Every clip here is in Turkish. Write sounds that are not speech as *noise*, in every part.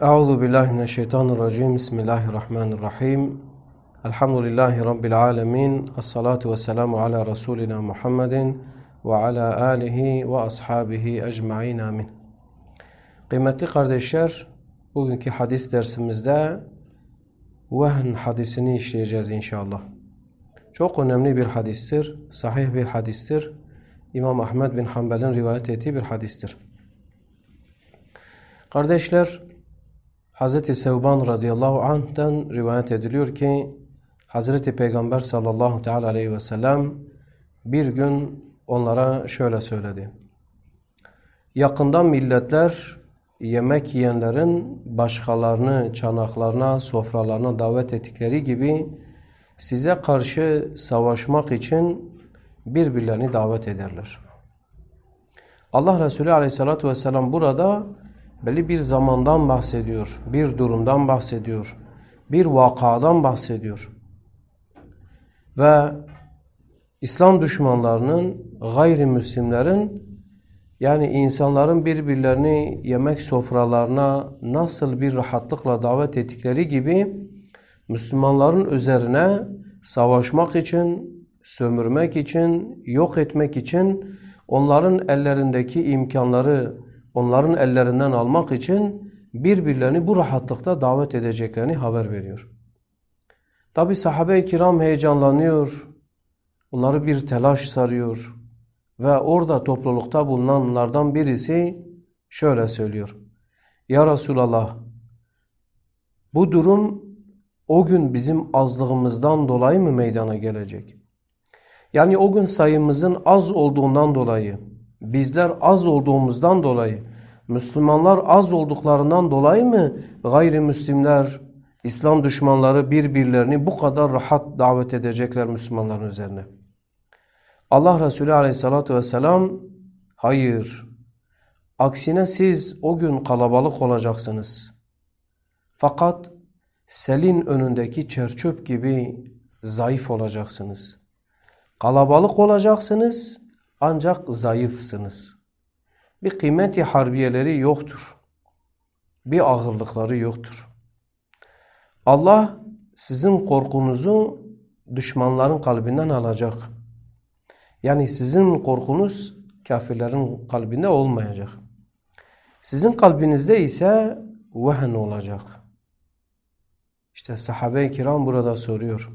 Euzu billahi mineşşeytanirracim. Bismillahirrahmanirrahim. Elhamdülillahi rabbil alamin. Essalatu vesselamu ala rasulina Muhammedin ve ala alihi ve ashabihi ecmaîn. Amin. Kıymetli kardeşler, bugünkü hadis dersimizde vehn hadisini işleyeceğiz inşallah. Çok önemli bir hadistir, sahih bir hadistir. İmam Ahmed bin Hanbel'in rivayet ettiği bir hadistir. Kardeşler, Hz. Sevban radıyallahu anh'ten rivayet ediliyor ki Hazreti Peygamber sallallahu teala aleyhi ve sellem bir gün onlara şöyle söyledi. Yakında milletler yemek yiyenlerin başkalarını çanaklarına, sofralarına davet ettikleri gibi size karşı savaşmak için birbirlerini davet ederler. Allah Resulü aleyhissalatü vesselam burada belli bir zamandan bahsediyor, bir durumdan bahsediyor, bir vakadan bahsediyor. Ve İslam düşmanlarının, gayrimüslimlerin yani insanların birbirlerini yemek sofralarına nasıl bir rahatlıkla davet ettikleri gibi Müslümanların üzerine savaşmak için, sömürmek için, yok etmek için onların ellerindeki imkanları onların ellerinden almak için birbirlerini bu rahatlıkta davet edeceklerini haber veriyor. Tabi sahabe-i kiram heyecanlanıyor, onları bir telaş sarıyor ve orada toplulukta bulunanlardan birisi şöyle söylüyor. Ya Resulallah bu durum o gün bizim azlığımızdan dolayı mı meydana gelecek? Yani o gün sayımızın az olduğundan dolayı bizler az olduğumuzdan dolayı, Müslümanlar az olduklarından dolayı mı gayrimüslimler, İslam düşmanları birbirlerini bu kadar rahat davet edecekler Müslümanların üzerine? Allah Resulü aleyhissalatü vesselam, hayır, aksine siz o gün kalabalık olacaksınız. Fakat selin önündeki çerçöp gibi zayıf olacaksınız. Kalabalık olacaksınız ancak zayıfsınız. Bir kıymeti harbiyeleri yoktur. Bir ağırlıkları yoktur. Allah sizin korkunuzu düşmanların kalbinden alacak. Yani sizin korkunuz kafirlerin kalbinde olmayacak. Sizin kalbinizde ise vehn olacak. İşte sahabe-i kiram burada soruyor.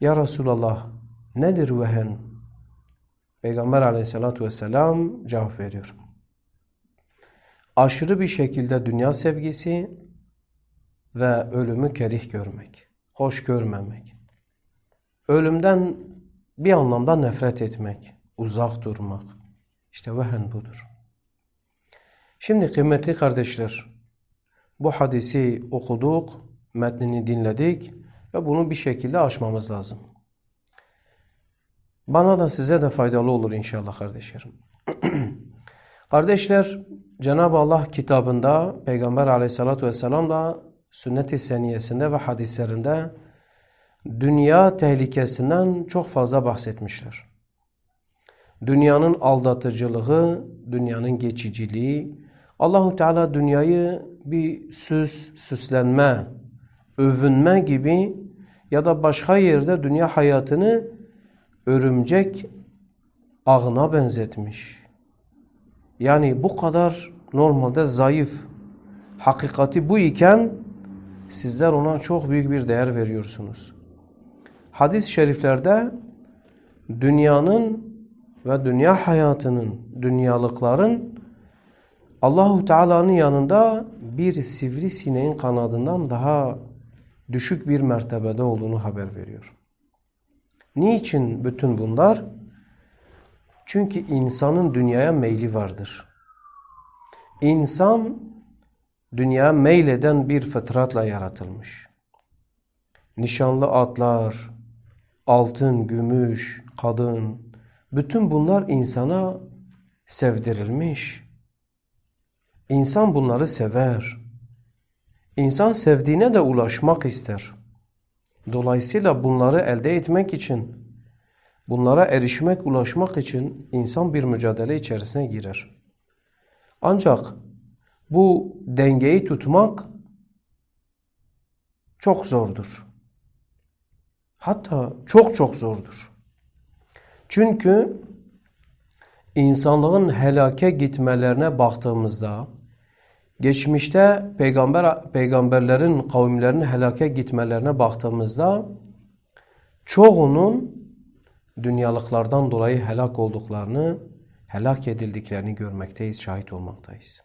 Ya Resulallah nedir vehn? Peygamber aleyhissalatü vesselam cevap veriyor. Aşırı bir şekilde dünya sevgisi ve ölümü kerih görmek, hoş görmemek. Ölümden bir anlamda nefret etmek, uzak durmak. İşte vehen budur. Şimdi kıymetli kardeşler, bu hadisi okuduk, metnini dinledik ve bunu bir şekilde aşmamız lazım. Bana da size de faydalı olur inşallah kardeşlerim. *clears throat* Kardeşler, Cenab-ı Allah kitabında Peygamber aleyhissalatü vesselam da sünnet-i seniyesinde ve hadislerinde dünya tehlikesinden çok fazla bahsetmişler. Dünyanın aldatıcılığı, dünyanın geçiciliği, Allahu Teala dünyayı bir süs, süslenme, övünme gibi ya da başka yerde dünya hayatını örümcek ağına benzetmiş. Yani bu kadar normalde zayıf, hakikati bu iken sizler ona çok büyük bir değer veriyorsunuz. Hadis-i şeriflerde dünyanın ve dünya hayatının, dünyalıkların Allahu Teala'nın yanında bir sivrisineğin kanadından daha düşük bir mertebede olduğunu haber veriyor. Niçin bütün bunlar? Çünkü insanın dünyaya meyli vardır. İnsan dünyaya meyleden bir fıtratla yaratılmış. Nişanlı atlar, altın, gümüş, kadın, bütün bunlar insana sevdirilmiş. İnsan bunları sever. İnsan sevdiğine de ulaşmak ister. Dolayısıyla bunları elde etmek için, bunlara erişmek, ulaşmak için insan bir mücadele içerisine girer. Ancak bu dengeyi tutmak çok zordur. Hatta çok çok zordur. Çünkü insanlığın helake gitmelerine baktığımızda geçmişte peygamber peygamberlerin kavimlerinin helake gitmelerine baktığımızda çoğunun dünyalıklardan dolayı helak olduklarını, helak edildiklerini görmekteyiz, şahit olmaktayız.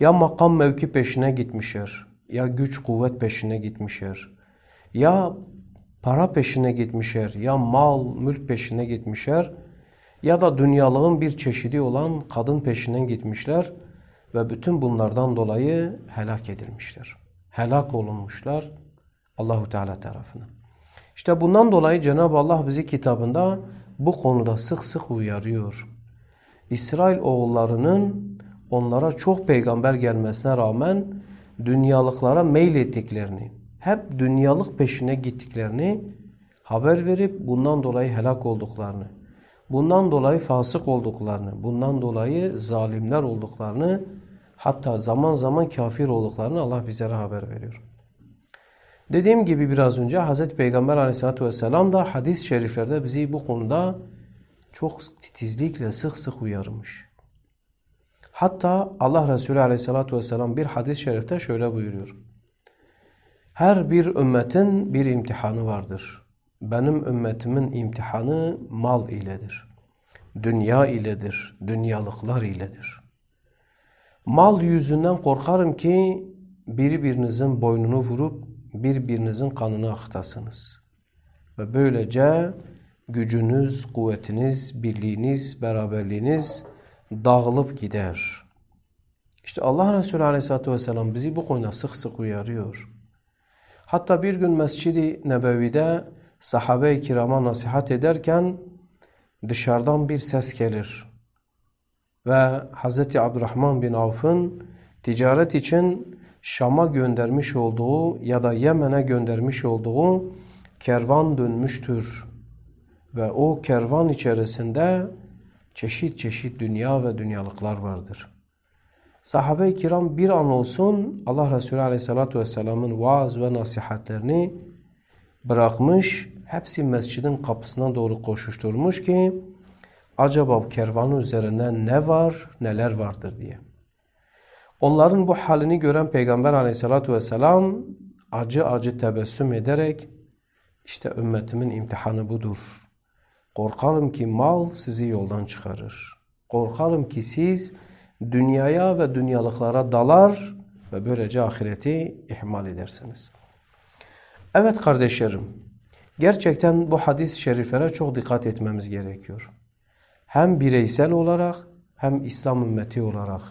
Ya makam mevki peşine gitmişler, ya güç kuvvet peşine gitmişler, ya para peşine gitmişler, ya mal, mülk peşine gitmişler, ya da dünyalığın bir çeşidi olan kadın peşinden gitmişler ve bütün bunlardan dolayı helak edilmişler. Helak olunmuşlar Allahu Teala tarafından. İşte bundan dolayı Cenab-ı Allah bizi kitabında bu konuda sık sık uyarıyor. İsrail oğullarının onlara çok peygamber gelmesine rağmen dünyalıklara meylettiklerini, hep dünyalık peşine gittiklerini haber verip bundan dolayı helak olduklarını, bundan dolayı fasık olduklarını, bundan dolayı zalimler olduklarını, hatta zaman zaman kafir olduklarını Allah bizlere haber veriyor. Dediğim gibi biraz önce Hz. Peygamber aleyhissalatü vesselam da hadis-i şeriflerde bizi bu konuda çok titizlikle sık sık uyarmış. Hatta Allah Resulü aleyhissalatü vesselam bir hadis-i şerifte şöyle buyuruyor. Her bir ümmetin bir imtihanı vardır. Benim ümmetimin imtihanı mal iledir. Dünya iledir, dünyalıklar iledir. Mal yüzünden korkarım ki biri birinizin boynunu vurup birbirinizin kanını akıtasınız. Ve böylece gücünüz, kuvvetiniz, birliğiniz, beraberliğiniz dağılıp gider. İşte Allah Resulü Aleyhisselatü Vesselam bizi bu konuda sık sık uyarıyor. Hatta bir gün Mescid-i Nebevi'de sahabe-i kirama nasihat ederken dışarıdan bir ses gelir. Ve Hz. Abdurrahman bin Avf'ın ticaret için Şam'a göndermiş olduğu ya da Yemen'e göndermiş olduğu kervan dönmüştür. Ve o kervan içerisinde çeşit çeşit dünya ve dünyalıklar vardır. Sahabe-i kiram bir an olsun Allah Resulü Aleyhisselatü Vesselam'ın vaaz ve nasihatlerini bırakmış, hepsi mescidin kapısına doğru koşuşturmuş ki acaba kervanın üzerinde ne var, neler vardır diye. Onların bu halini gören Peygamber aleyhissalatü vesselam acı acı tebessüm ederek işte ümmetimin imtihanı budur. Korkarım ki mal sizi yoldan çıkarır. Korkarım ki siz dünyaya ve dünyalıklara dalar ve böylece ahireti ihmal edersiniz. Evet kardeşlerim, gerçekten bu hadis-i şeriflere çok dikkat etmemiz gerekiyor. Hem bireysel olarak hem İslam ümmeti olarak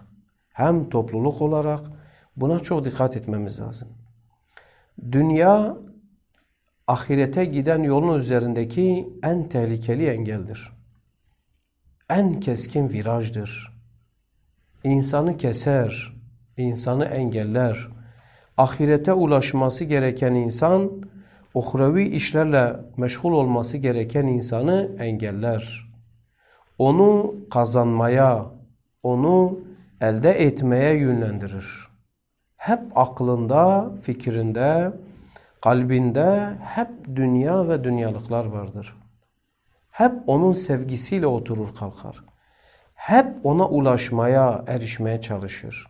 hem topluluk olarak buna çok dikkat etmemiz lazım. Dünya ahirete giden yolun üzerindeki en tehlikeli engeldir. En keskin virajdır. İnsanı keser, insanı engeller. Ahirete ulaşması gereken insan, uhrevi işlerle meşgul olması gereken insanı engeller. Onu kazanmaya, onu elde etmeye yönlendirir. Hep aklında, fikrinde, kalbinde hep dünya ve dünyalıklar vardır. Hep onun sevgisiyle oturur kalkar. Hep ona ulaşmaya, erişmeye çalışır.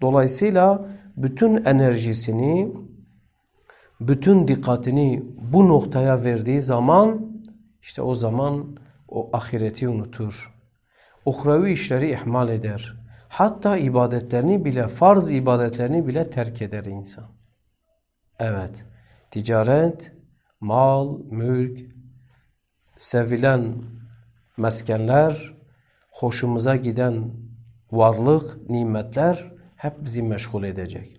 Dolayısıyla bütün enerjisini, bütün dikkatini bu noktaya verdiği zaman işte o zaman o ahireti unutur. Uhrevi işleri ihmal eder. Hatta ibadetlerini bile, farz ibadetlerini bile terk eder insan. Evet, ticaret, mal, mülk, sevilen meskenler, hoşumuza giden varlık, nimetler hep bizi meşgul edecek.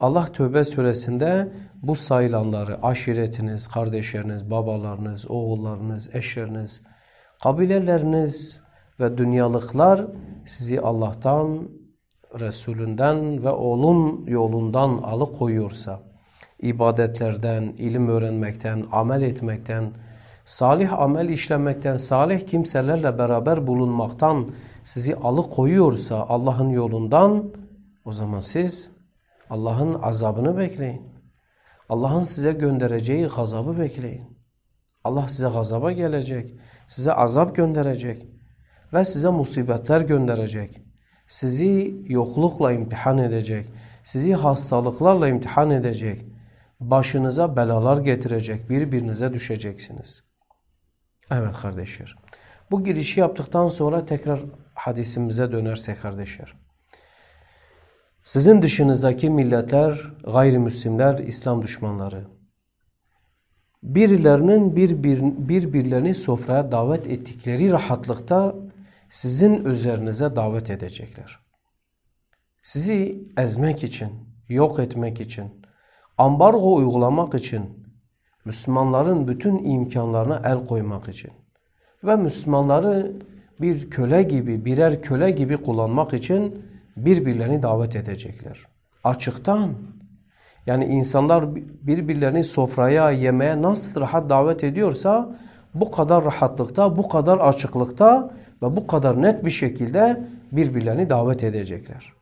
Allah Tövbe suresinde bu sayılanları aşiretiniz, kardeşleriniz, babalarınız, oğullarınız, eşleriniz, kabileleriniz ve dünyalıklar sizi Allah'tan, Resulünden ve onun yolundan alıkoyuyorsa, ibadetlerden, ilim öğrenmekten, amel etmekten, salih amel işlemekten, salih kimselerle beraber bulunmaktan sizi alıkoyuyorsa Allah'ın yolundan O zaman siz Allah'ın azabını bekleyin. Allah'ın size göndereceği gazabı bekleyin. Allah size gazaba gelecek, size azap gönderecek ve size musibetler gönderecek. Sizi yoklukla imtihan edecek, sizi hastalıklarla imtihan edecek. Başınıza belalar getirecek, birbirinize düşeceksiniz. Evet kardeşler. Bu girişi yaptıktan sonra tekrar hadisimize dönersek kardeşler. Sizin dışınızdaki milletler, gayrimüslimler, İslam düşmanları. Birilerinin birbir, birbirlerini sofraya davet ettikleri rahatlıkta sizin üzerinize davet edecekler. Sizi ezmek için, yok etmek için, ambargo uygulamak için, Müslümanların bütün imkanlarına el koymak için ve Müslümanları bir köle gibi, birer köle gibi kullanmak için birbirlerini davet edecekler. Açıktan. Yani insanlar birbirlerini sofraya, yemeğe nasıl rahat davet ediyorsa bu kadar rahatlıkta, bu kadar açıklıkta ve bu kadar net bir şekilde birbirlerini davet edecekler.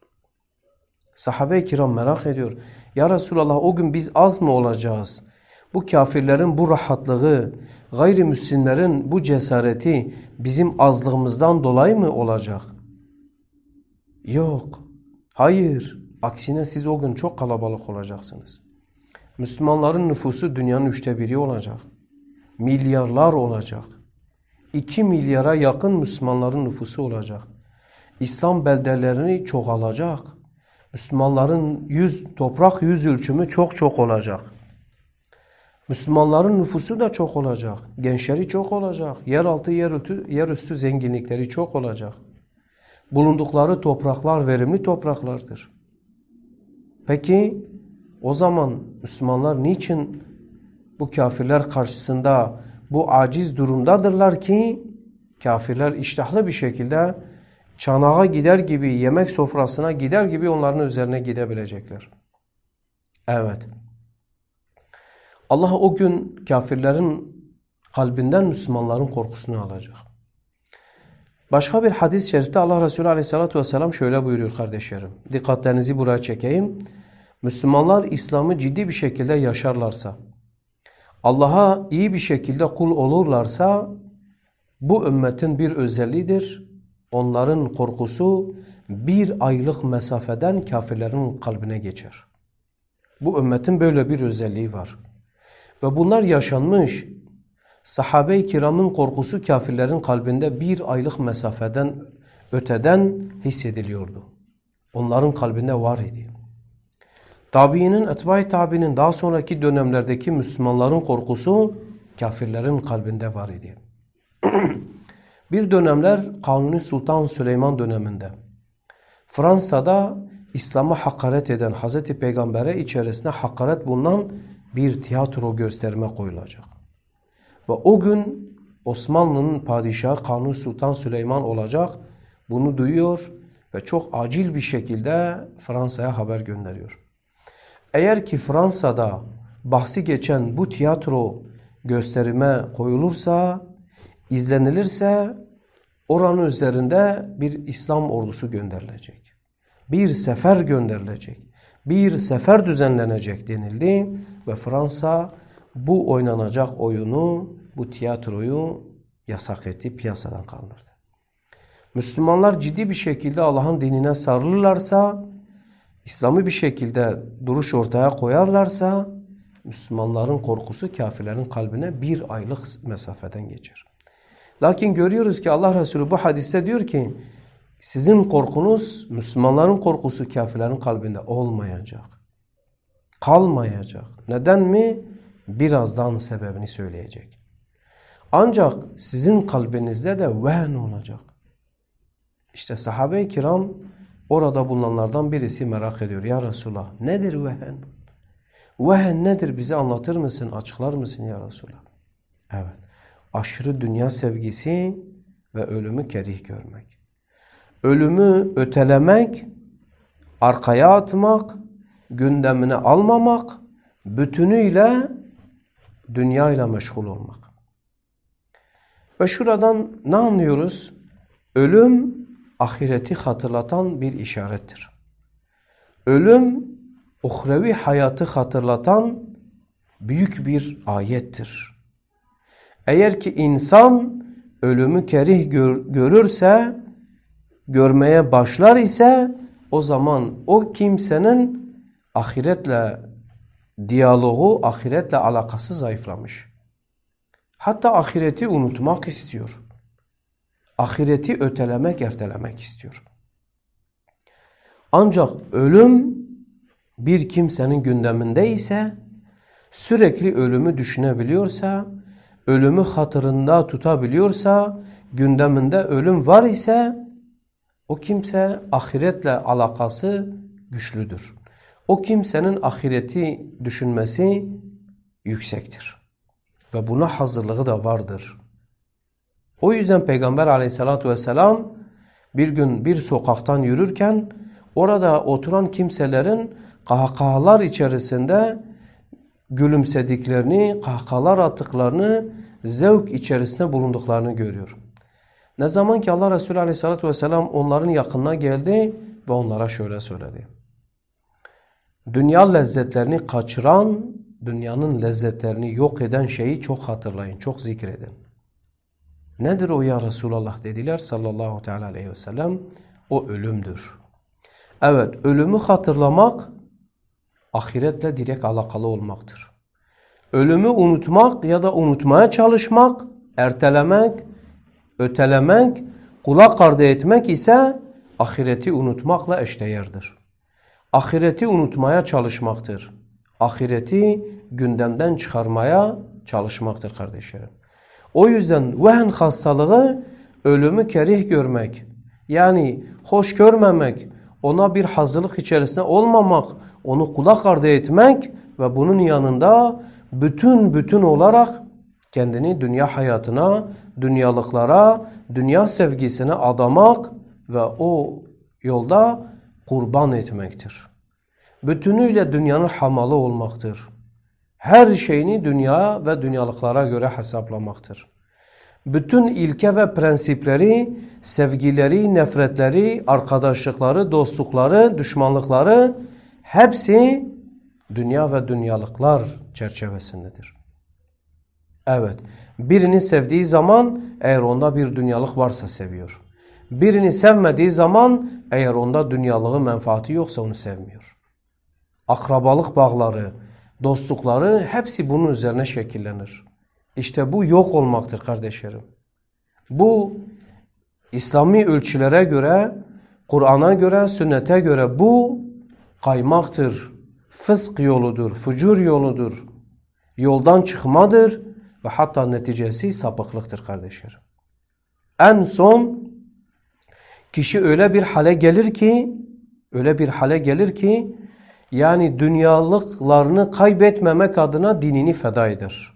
Sahabe-i kiram merak ediyor. Ya Resulallah o gün biz az mı olacağız? Bu kafirlerin bu rahatlığı, gayrimüslimlerin bu cesareti bizim azlığımızdan dolayı mı olacak? Yok. Hayır. Aksine siz o gün çok kalabalık olacaksınız. Müslümanların nüfusu dünyanın üçte biri olacak. Milyarlar olacak. İki milyara yakın Müslümanların nüfusu olacak. İslam beldelerini çoğalacak. Müslümanların yüz, toprak yüz ölçümü çok çok olacak. Müslümanların nüfusu da çok olacak. Gençleri çok olacak. Yeraltı, yerüstü, yerüstü zenginlikleri çok olacak. Bulundukları topraklar verimli topraklardır. Peki o zaman Müslümanlar niçin bu kafirler karşısında bu aciz durumdadırlar ki kafirler iştahlı bir şekilde çanağa gider gibi, yemek sofrasına gider gibi onların üzerine gidebilecekler. Evet. Allah o gün kafirlerin kalbinden Müslümanların korkusunu alacak. Başka bir hadis-i şerifte Allah Resulü Aleyhisselatü Vesselam şöyle buyuruyor kardeşlerim. Dikkatlerinizi buraya çekeyim. Müslümanlar İslam'ı ciddi bir şekilde yaşarlarsa, Allah'a iyi bir şekilde kul olurlarsa bu ümmetin bir özelliğidir. Onların korkusu bir aylık mesafeden kafirlerin kalbine geçer. Bu ümmetin böyle bir özelliği var. Ve bunlar yaşanmış. Sahabe-i kiramın korkusu kafirlerin kalbinde bir aylık mesafeden öteden hissediliyordu. Onların kalbinde var idi. Tabiinin, etbai tabiinin daha sonraki dönemlerdeki Müslümanların korkusu kafirlerin kalbinde var idi. *clears throat* bir dönemler Kanuni Sultan Süleyman döneminde Fransa'da İslam'a hakaret eden Hazreti Peygamber'e içerisinde hakaret bulunan bir tiyatro gösterime koyulacak. Ve o gün Osmanlı'nın padişahı Kanuni Sultan Süleyman olacak. Bunu duyuyor ve çok acil bir şekilde Fransa'ya haber gönderiyor. Eğer ki Fransa'da bahsi geçen bu tiyatro gösterime koyulursa, izlenilirse oranın üzerinde bir İslam ordusu gönderilecek. Bir sefer gönderilecek. Bir sefer düzenlenecek denildi ve Fransa bu oynanacak oyunu, bu tiyatroyu yasak etti, piyasadan kaldırdı. Müslümanlar ciddi bir şekilde Allah'ın dinine sarılırlarsa, İslam'ı bir şekilde duruş ortaya koyarlarsa, Müslümanların korkusu kafirlerin kalbine bir aylık mesafeden geçer. Lakin görüyoruz ki Allah Resulü bu hadiste diyor ki, sizin korkunuz, Müslümanların korkusu kafirlerin kalbinde olmayacak. Kalmayacak. Neden mi? Birazdan sebebini söyleyecek. Ancak sizin kalbinizde de vehn olacak. İşte sahabe-i kiram orada bulunanlardan birisi merak ediyor. Ya Resulallah nedir vehn? Vehn nedir bize anlatır mısın, açıklar mısın ya Resulallah? Evet. Aşırı dünya sevgisi ve ölümü kerih görmek. Ölümü ötelemek, arkaya atmak, gündemine almamak, bütünüyle dünyayla meşgul olmak. Ve şuradan ne anlıyoruz? Ölüm ahireti hatırlatan bir işarettir. ölüm uhrevi hayatı hatırlatan büyük bir ayettir. Eğer ki insan ölümü kerih gör, görürse, görmeye başlar ise o zaman o kimsenin ahiretle diyaloğu, ahiretle alakası zayıflamış. Hatta ahireti unutmak istiyor. Ahireti ötelemek, ertelemek istiyor. Ancak ölüm bir kimsenin gündeminde ise sürekli ölümü düşünebiliyorsa, ölümü hatırında tutabiliyorsa, gündeminde ölüm var ise o kimse ahiretle alakası güçlüdür. O kimsenin ahireti düşünmesi yüksektir. Ve buna hazırlığı da vardır. O yüzden Peygamber aleyhissalatu vesselam bir gün bir sokaktan yürürken orada oturan kimselerin kahkahalar içerisinde gülümsediklerini, kahkahalar attıklarını, zevk içerisinde bulunduklarını görüyor. Ne zaman ki Allah Resulü Aleyhisselatü Vesselam onların yakınına geldi ve onlara şöyle söyledi. Dünya lezzetlerini kaçıran, dünyanın lezzetlerini yok eden şeyi çok hatırlayın, çok zikredin. Nedir o ya Resulallah dediler sallallahu teala aleyhi ve sellem. O ölümdür. Evet, ölümü hatırlamak ahiretle direkt alakalı olmaktır. Ölümü unutmak ya da unutmaya çalışmak, ertelemek, ötelemek, kulak ardı etmek ise ahireti unutmakla eşdeğerdir. Ahireti unutmaya çalışmaktır. Ahireti gündemden çıkarmaya çalışmaktır kardeşlerim. O yüzden vehen hastalığı ölümü kerih görmek, yani hoş görmemek, ona bir hazırlık içerisinde olmamak, onu kulak ardı etmek ve bunun yanında bütün bütün olarak kendini dünya hayatına, dünyalıklara, dünya sevgisine adamak ve o yolda kurban etmektir. Bütünüyle dünyanın hamalı olmaktır. Her şeyini dünya ve dünyalıklara göre hesaplamaktır. Bütün ilke ve prensipleri, sevgileri, nefretleri, arkadaşlıkları, dostlukları, düşmanlıkları hepsi dünya ve dünyalıklar çerçevesindedir. Evet, birini sevdiği zaman eğer onda bir dünyalık varsa seviyor. Birini sevmediği zaman eğer onda dünyalığı menfaati yoksa onu sevmiyor. Akrabalık bağları, dostlukları hepsi bunun üzerine şekillenir. İşte bu yok olmaktır kardeşlerim. Bu İslami ölçülere göre, Kur'an'a göre, sünnete göre bu kaymaktır, fısk yoludur, fucur yoludur, yoldan çıkmadır ve hatta neticesi sapıklıktır kardeşlerim. En son kişi öyle bir hale gelir ki, öyle bir hale gelir ki, yani dünyalıklarını kaybetmemek adına dinini feda eder.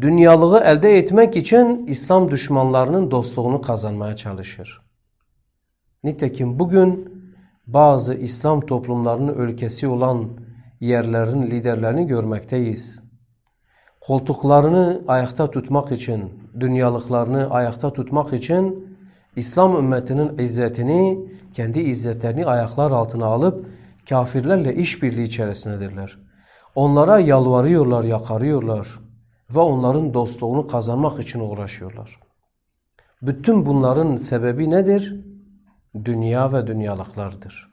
Dünyalığı elde etmek için İslam düşmanlarının dostluğunu kazanmaya çalışır. Nitekim bugün bazı İslam toplumlarının ülkesi olan yerlerin liderlerini görmekteyiz. Koltuklarını ayakta tutmak için, dünyalıklarını ayakta tutmak için İslam ümmetinin izzetini, kendi izzetlerini ayaklar altına alıp kafirlerle işbirliği içerisindedirler. Onlara yalvarıyorlar, yakarıyorlar ve onların dostluğunu kazanmak için uğraşıyorlar. Bütün bunların sebebi nedir? Dünya ve dünyalıklardır.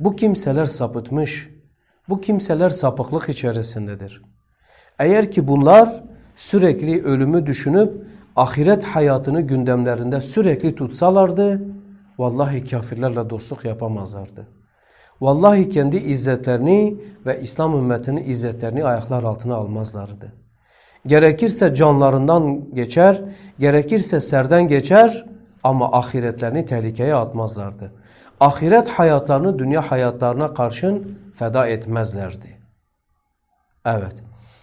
Bu kimseler sapıtmış, bu kimseler sapıklık içerisindedir. Eğer ki bunlar sürekli ölümü düşünüp ahiret hayatını gündemlerinde sürekli tutsalardı, vallahi kafirlerle dostluk yapamazlardı. Vallahi kendi izzetlerini ve İslam ümmetinin izzetlerini ayaklar altına almazlardı. Gerekirse canlarından geçer, gerekirse serden geçer ama ahiretlerini tehlikeye atmazlardı. Ahiret hayatlarını dünya hayatlarına karşın feda etmezlerdi. Evet.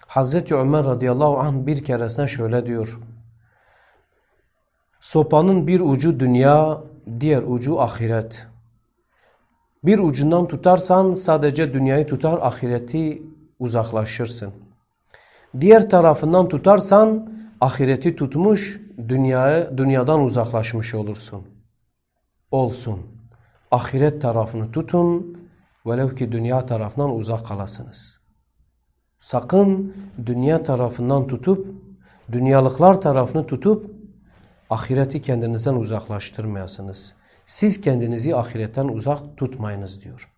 Hazreti Ömer radıyallahu anh bir keresine şöyle diyor. Sopanın bir ucu dünya, diğer ucu ahiret. Bir ucundan tutarsan sadece dünyayı tutar, ahireti uzaklaşırsın. Diğer tarafından tutarsan ahireti tutmuş, dünyaya, dünyadan uzaklaşmış olursun. Olsun. ahiret tarafını tutun, velev ki dünya tarafından uzak kalasınız. Sakın dünya tarafından tutup, dünyalıklar tarafını tutup, ahireti kendinizden uzaklaştırmayasınız. Siz kendinizi ahiretten uzak tutmayınız diyor.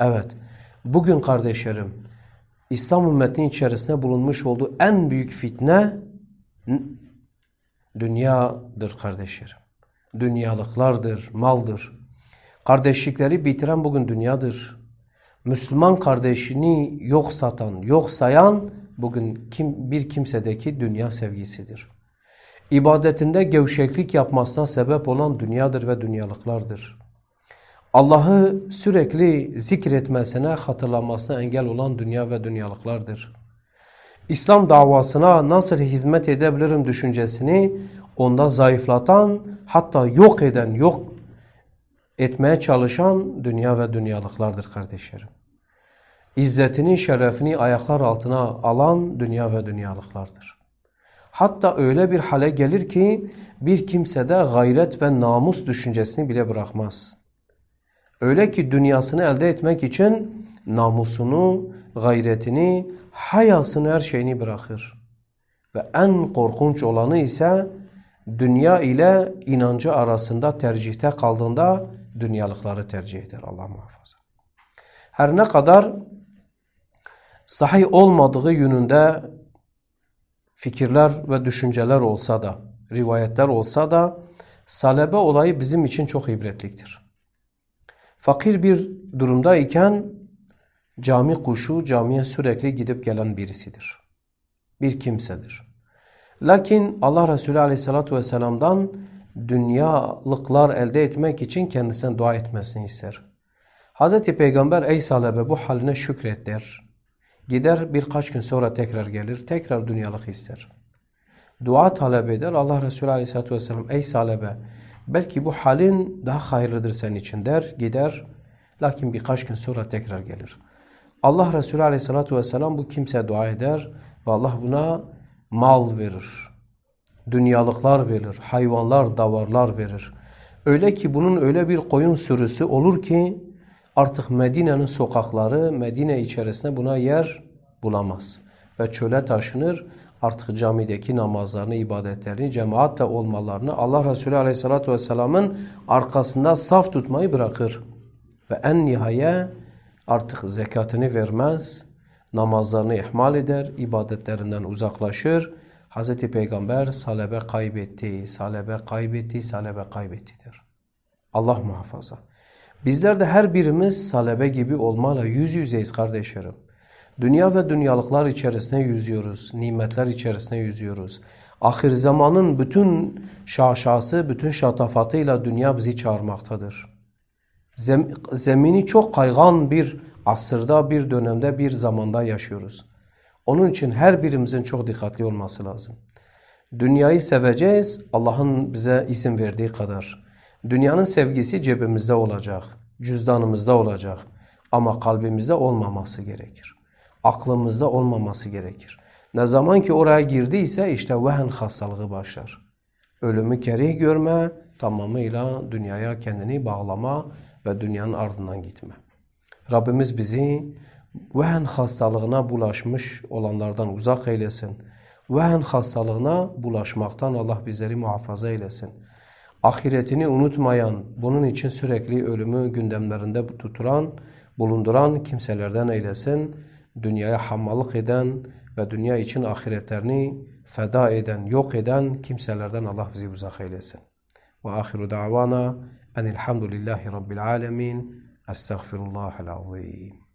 Evet, bugün kardeşlerim, İslam ümmetinin içerisinde bulunmuş olduğu en büyük fitne dünyadır kardeşlerim. Dünyalıklardır, maldır. Kardeşlikleri bitiren bugün dünyadır. Müslüman kardeşini yok satan, yok sayan bugün kim, bir kimsedeki dünya sevgisidir. İbadetinde gevşeklik yapmasına sebep olan dünyadır ve dünyalıklardır. Allah'ı sürekli zikretmesine, hatırlamasına engel olan dünya ve dünyalıklardır. İslam davasına nasıl hizmet edebilirim düşüncesini onda zayıflatan, hatta yok eden, yok etmeye çalışan dünya ve dünyalıklardır kardeşlerim. İzzetini, şerefini ayaklar altına alan dünya ve dünyalıklardır. Hatta öyle bir hale gelir ki bir kimsede gayret ve namus düşüncesini bile bırakmaz. Öyle ki dünyasını elde etmek için namusunu, gayretini, hayasını, her şeyini bırakır. Ve en korkunç olanı ise dünya ile inancı arasında tercihte kaldığında dünyalıkları tercih eder. Allah muhafaza. Her ne kadar sahih olmadığı yönünde fikirler ve düşünceler olsa da, rivayetler olsa da salebe olayı bizim için çok ibretliktir. Fakir bir durumdayken cami kuşu camiye sürekli gidip gelen birisidir. Bir kimsedir. Lakin Allah Resulü Aleyhisselatü Vesselam'dan dünyalıklar elde etmek için kendisine dua etmesini ister. Hz. Peygamber ey salebe bu haline şükret der. Gider birkaç gün sonra tekrar gelir, tekrar dünyalık ister. Dua talep eder. Allah Resulü Aleyhisselatü Vesselam ey salebe belki bu halin daha hayırlıdır senin için der, gider. Lakin birkaç gün sonra tekrar gelir. Allah Resulü Aleyhisselatü Vesselam bu kimse dua eder ve Allah buna mal verir. Dünyalıklar verir, hayvanlar, davarlar verir. Öyle ki bunun öyle bir koyun sürüsü olur ki artık Medine'nin sokakları Medine içerisinde buna yer bulamaz. Ve çöle taşınır artık camideki namazlarını, ibadetlerini, cemaatle olmalarını Allah Resulü Aleyhisselatü Vesselam'ın arkasında saf tutmayı bırakır. Ve en nihaye artık zekatını vermez, namazlarını ihmal eder, ibadetlerinden uzaklaşır. Hz. Peygamber salebe kaybetti, salebe kaybetti, salebe kaybetti der. Allah muhafaza. Bizler de her birimiz salebe gibi olmayla yüz yüzeyiz kardeşlerim. Dünya ve dünyalıklar içerisine yüzüyoruz, nimetler içerisine yüzüyoruz. Ahir zamanın bütün şaşası, bütün şatafatıyla dünya bizi çağırmaktadır. Zem zemini çok kaygan bir asırda, bir dönemde, bir zamanda yaşıyoruz. Onun için her birimizin çok dikkatli olması lazım. Dünyayı seveceğiz Allah'ın bize izin verdiği kadar. Dünyanın sevgisi cebimizde olacak, cüzdanımızda olacak ama kalbimizde olmaması gerekir. Aklımızda olmaması gerekir. Ne zaman ki oraya girdiyse işte vehen hastalığı başlar. Ölümü kerih görme, tamamıyla dünyaya kendini bağlama ve dünyanın ardından gitme. Rabbimiz bizi vehen hastalığına bulaşmış olanlardan uzak eylesin. Vehen hastalığına bulaşmaktan Allah bizleri muhafaza eylesin. Ahiretini unutmayan, bunun için sürekli ölümü gündemlerinde tuturan, bulunduran kimselerden eylesin. Dünyaya hammalık eden ve dünya için ahiretlerini feda eden, yok eden kimselerden Allah bizi uzak eylesin. Ve ahiru davana enilhamdülillahi rabbil alemin. Estağfirullahal azim.